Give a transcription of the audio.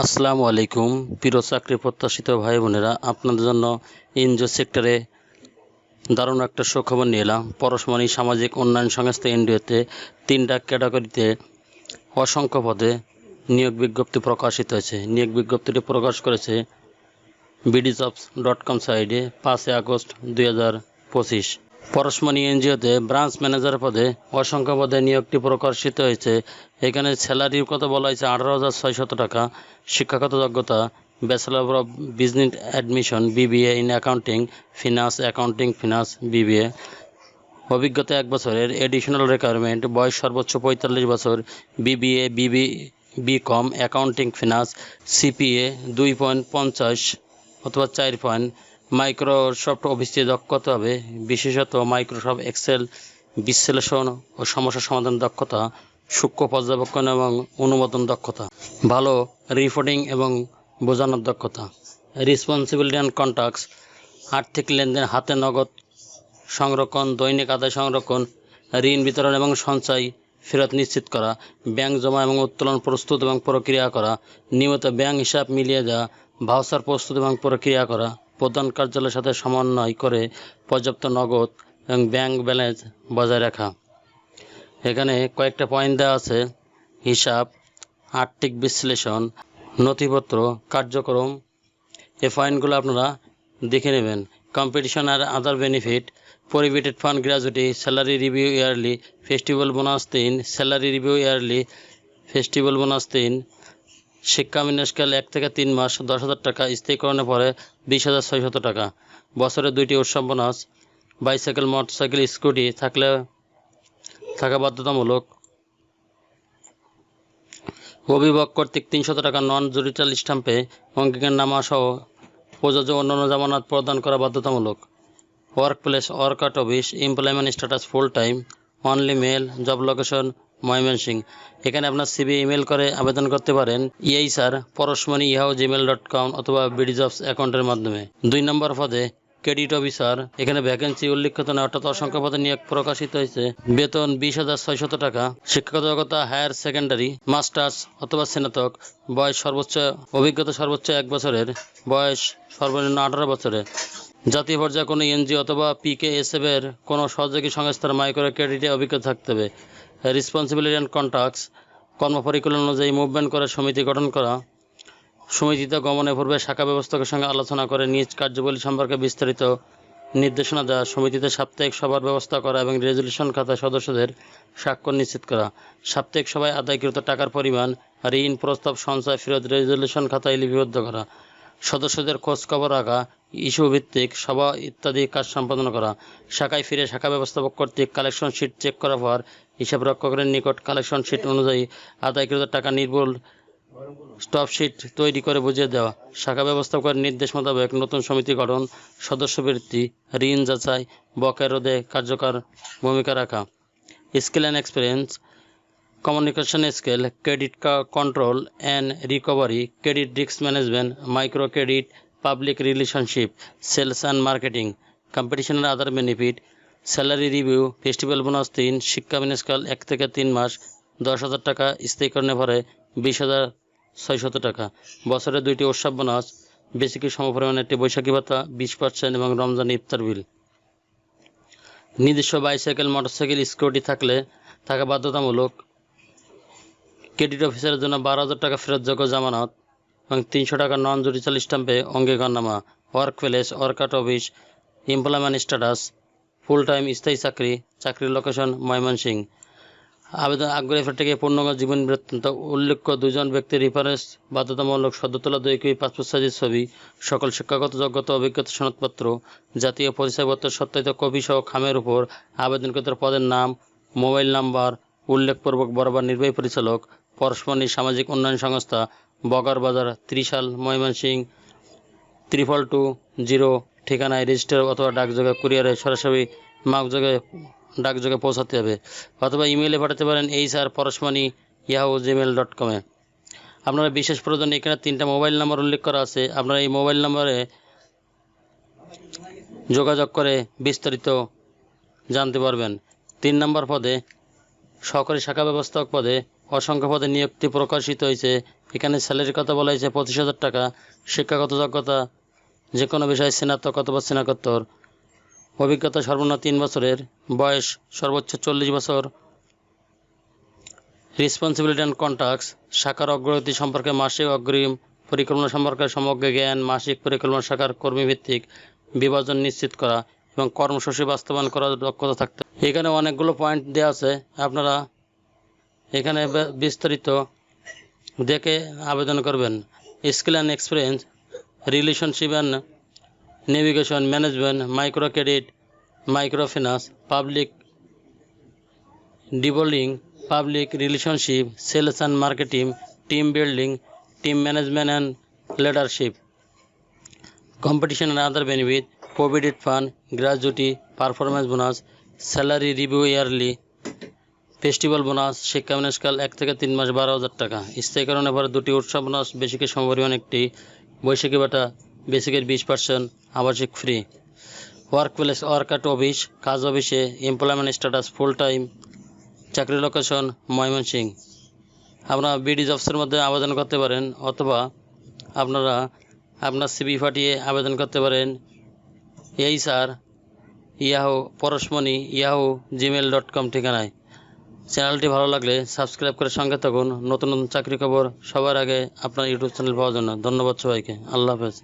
আসসালামু আলাইকুম। প্রিয় চাকরি প্রত্যাশিত ভাই বোনেরা, আপনাদের জন্য এনজিও সেক্টরে দারুণ একটা সুখবর নিয়ে এলাম। পরশমণি সামাজিক উন্নয়ন সংস্থা এনডিওতে তিনটা ক্যাটাগরিতে অসংখ্য পদে নিয়োগ বিজ্ঞপ্তি প্রকাশিত হয়েছে। নিয়োগ বিজ্ঞপ্তিটি প্রকাশ করেছে বিডিজবস ডট কম সাইডে পাঁচই আগস্ট দুই হাজার পঁচিশ। পরশমণি এনজিওতে ব্রাঞ্চ ম্যানেজার পদে অসংখ্য পদে নিয়োগটি প্রকাশিত হয়েছে। এখানে স্যালারির কথা বলা হয়েছে? আঠারো হাজার ছয়শত টাকা। শিক্ষাগত যোগ্যতা bachelor of business admission BBA in accounting finance accounting finance BBA অভিজ্ঞতা এক বছরের এডিশনাল রিকোয়ারমেন্ট বয়স সর্বোচ্চ পঁয়তাল্লিশ বছর BBA BB BCom accounting finance CPA দুই পয়েন্ট পঞ্চাশ অথবা চার পয়েন্ট মাইক্রোসফট অফিসে দক্ষতা হবে। বিশেষত মাইক্রোসফট এক্সেল বিশ্লেষণ ও সমস্যা সমাধান দক্ষতা, সূক্ষ্ম পর্যবেক্ষণ এবং অনুমোদন দক্ষতা, ভালো রিপোর্টিং এবং বোঝানোর দক্ষতা রেসপন্সিবিলিটি অ্যান্ড কন্ট্যাক্টস আর্থিক লেনদেন, হাতে নগদ সংরক্ষণ, দৈনিক আদায় সংরক্ষণ, ঋণ বিতরণ এবং সঞ্চয় ফেরত নিশ্চিত করা, ব্যাংক জমা এবং উত্তোলন প্রস্তুত এবং প্রক্রিয়া করা, নিয়মিত ব্যাংক হিসাব মিলিয়ে দেওয়া ভাউচার প্রস্তুত এবং প্রক্রিয়া করা। প্রধান কার্যালয়ের সাথে সমন্বয় করে পর্যাপ্ত নগদ এবং ব্যাংক ব্যালেন্স বজায় রাখা। এখানে কয়েকটা পয়েন্ট দেওয়া আছে। হিসাব, আর্থিক বিশ্লেষণ, নথিপত্র, কার্যক্রম। এই পয়েন্টগুলো আপনারা দেখে নেবেন। কম্পিটিশন আর other benefit prohibited fund gratuity salary review yearly festival bonus তিন salary review yearly festival bonus তিন শিক্ষা মিনাস্কেল এক থেকে তিন মাস দশ হাজার টাকা স্থায়ীকরণের পরে বিশ হাজার ছয়শত টাকা। বছরে দুইটি উৎসব বোনাস বাইসাইকেল মোটরসাইকেল স্কুটি থাকলে থাকা বাধ্যতামূলক। অভিভাবক কর্তৃক তিনশত টাকা নন জুডিশিয়াল স্ট্যাম্পে অঙ্কিকের নামা সহ প্রযোজ্য অন্যান্য জামানত প্রদান করা বাধ্যতামূলক। Work place work out office employment status full time only male job location Mymensingh এখানে আপনার সিবি ইমেল করে আবেদন করতে পারেন। ইআই স্যার, পরশমণি ইহাও জিমেল ডট কম অথবা বিডিজবস অ্যাকাউন্টের মাধ্যমে। দুই নম্বর পদে ক্রেডিট অফিসার এখানে ভ্যাকেন্সি উল্লেখিত নয়, অর্থাৎ অসংখ্য পদে নিয়োগ প্রকাশিত হয়েছে। বেতন বিশ হাজার ছয়শত টাকা। শিক্ষাগত যোগ্যতা হায়ার সেকেন্ডারি মাস্টার্স অথবা স্নাতক। বয়স সর্বোচ্চ, অভিজ্ঞতা সর্বোচ্চ এক বছরের। বয়স সর্বনিম্ন আঠারো বছরের। জাতীয় পর্যায়ে কোনো এনজিও অথবা পিকেএসএফ এর কোনো সহযোগী সংস্থার মাইক্রো ক্রেডিটে অভিজ্ঞতা থাকতে হবে। রেসপন্সিবিলিটি অ্যান্ড কন্ট্যাক্টস কর্মপরিকল্পনা অনুযায়ী মুভমেন্ট করে, সমিতি গঠন করা, সমিতিতে গমনের পূর্বে শাখা ব্যবস্থাকের সঙ্গে আলোচনা করে নিজ কার্যবলী সম্পর্কে বিস্তারিত নির্দেশনা দেওয়া, সমিতিতে সাপ্তাহিক সভার ব্যবস্থা করা এবং রেজলিউশন খাতায় সদস্যদের স্বাক্ষর নিশ্চিত করা। সাপ্তাহিক সভায় আদায়কৃত টাকার পরিমাণ, ঋণ, প্রস্তাব, সঞ্চয়, ফেরত রেজলিউশন খাতায় লিপিবদ্ধ করা। সদস্যদের খোঁজ খবর রাখা ইস্যু ভিত্তিক সভা ইত্যাদি কাজ সম্পাদন করা। শাখায় ফিরে শাখা ব্যবস্থাপক কর্তৃক কালেকশন শিট চেক করার পর হিসাব রক্ষকের নিকট কালেকশন শিট অনুযায়ী আদায়কৃত টাকা নির্ভুল স্টপ শিট তৈরি করে বুঝিয়ে দেওয়া। শাখা ব্যবস্থাপকের নির্দেশ মোতাবেক নতুন সমিতি গঠন সদস্য বৃত্তি ঋণ যাচাই বকেয়া রোধে কার্যকর ভূমিকা রাখা। Skill and experience communication skill credit control and recovery credit risk management micro credit public relationship sales and marketing কম্পিটিশনের other benefit salary review, festival bonus তিন, শিক্ষা মিনিস্কাল এক থেকে তিন মাস, দশ হাজার টাকা স্থায়ীকরণের পরে বিশ হাজার ছয়শত টাকা। বছরে দুইটি উৎসব বোনাস বেসিকের সমপরিমাণে একটি বৈশাখী ভাতা, বিশ পার্সেন্ট এবং রমজান ইফতার বিল। নিজস্ব বাইসাইকেল মোটরসাইকেল স্কুটি থাকলে থাকা বাধ্যতামূলক। ক্রেডিট অফিসারের জন্য বারো হাজার টাকা ফেরতযোগ্য জামানত এবং তিনশো টাকা নন জুডিশিয়াল স্ট্যাম্পে অঙ্গীকারনামা work place work out office employment status full time স্থায়ী চাকরি, চাকরির লোকেশন ময়মনসিং আবেদন আগ্রহী থেকে পূর্ণাঙ্গ জীবন বৃত্তান্ত। উল্লেখ্য, দুজন ব্যক্তির রেফারেন্স বাধ্যতামূলক সদ্য তোলা দুই কপি পাসপোর্ট সাইজের ছবি, সকল শিক্ষাগত যোগ্যতা অভিজ্ঞতা সনদপত্র, জাতীয় পরিচয়পত্র, সত্যায়িত কপি সহ খামের উপর আবেদনকর্তার পদের নাম, মোবাইল নাম্বার, উল্লেখপূর্বক বরাবর নির্বাহী পরিচালক, পরশমণি সামাজিক উন্নয়ন সংস্থা Bogar Bazar Trishal Mymensingh triple two, zero ঠিকানায় রেজিস্টার অথবা ডাকযোগে কুরিয়ারে সরাসরি মাগযোগে, ডাকযোগে পৌঁছাতে হবে। অথবা ইমেলে পাঠাতে পারেন H R Parashmani Yahoo Gmail dot কমে আপনারা বিশেষ প্রয়োজন এখানে তিনটা মোবাইল নাম্বার উল্লেখ করা আছে। আপনারা এই মোবাইল নম্বরে যোগাযোগ করে বিস্তারিত জানতে পারবেন। তিন নম্বর পদে সহকারী শাখা ব্যবস্থাপক পদে অসংখ্য পদে নিয়োগটি প্রকাশিত হয়েছে। এখানে স্যালারির কথা বলা হয়েছে পঁচিশ হাজার টাকা। শিক্ষাগত যোগ্যতা যে কোনো বিষয়ে স্নাতক অথবা স্নাতকোত্তর। অভিজ্ঞতা সর্বনিম্ন তিন বছরের। বয়স সর্বোচ্চ চল্লিশ বছর। রেসপন্সিবিলিটি অ্যান্ড কন্ট্যাক্টস শাখার অগ্রগতি সম্পর্কে মাসিক অগ্রিম পরিকল্পনা সম্পর্কে সমগ্র জ্ঞান, মাসিক পরিকল্পনা, শাখার কর্মীভিত্তিক বিভাজন নিশ্চিত করা এবং কর্মসূচি বাস্তবায়ন করার দক্ষতা থাকতে। এখানে অনেকগুলো পয়েন্ট দেওয়া আছে। আপনারা এখানে বিস্তারিত দেখে আবেদন করবেন। Skill and experience relationship and navigation management micro credit micro finance public ডিবোলিং public relationship sales and marketing team building team management and leadership competition and other benefit provided fund, gratuity, performance bonus, salary review yearly festival bonus শিক্ষা বিনাশকাল এক থেকে তিন মাস বারো হাজার টাকা। স্থায়ীকরণে পরে দুটি উৎসব বোনাস বেসিকের সমপরিমাণ একটি বৈশাখী বাটা বেসিকের বিশ পার্সেন্ট, আবাসিক free work place work at office কাজ অফিসে এমপ্লয়মেন্ট স্ট্যাটাস ফুল টাইম চাকরি লোকেশন ময়মনসিং আপনারা বিডি জবসের মধ্যে আবেদন করতে পারেন অথবা আপনারা আপনার সিবি পাঠিয়ে আবেদন করতে পারেন। এই sir Yahoo Parashmoni Yahoo Gmail dot com ঠিকানায়। চ্যানেলটি ভালো লাগলে সাবস্ক্রাইব করে সঙ্গে থাকুন। নতুন নতুন চাকরি খবর সবার আগে আপনার ইউটিউব চ্যানেল পাওয়ার জন্য। ধন্যবাদ সবাইকে। আল্লাহ হাফেজ।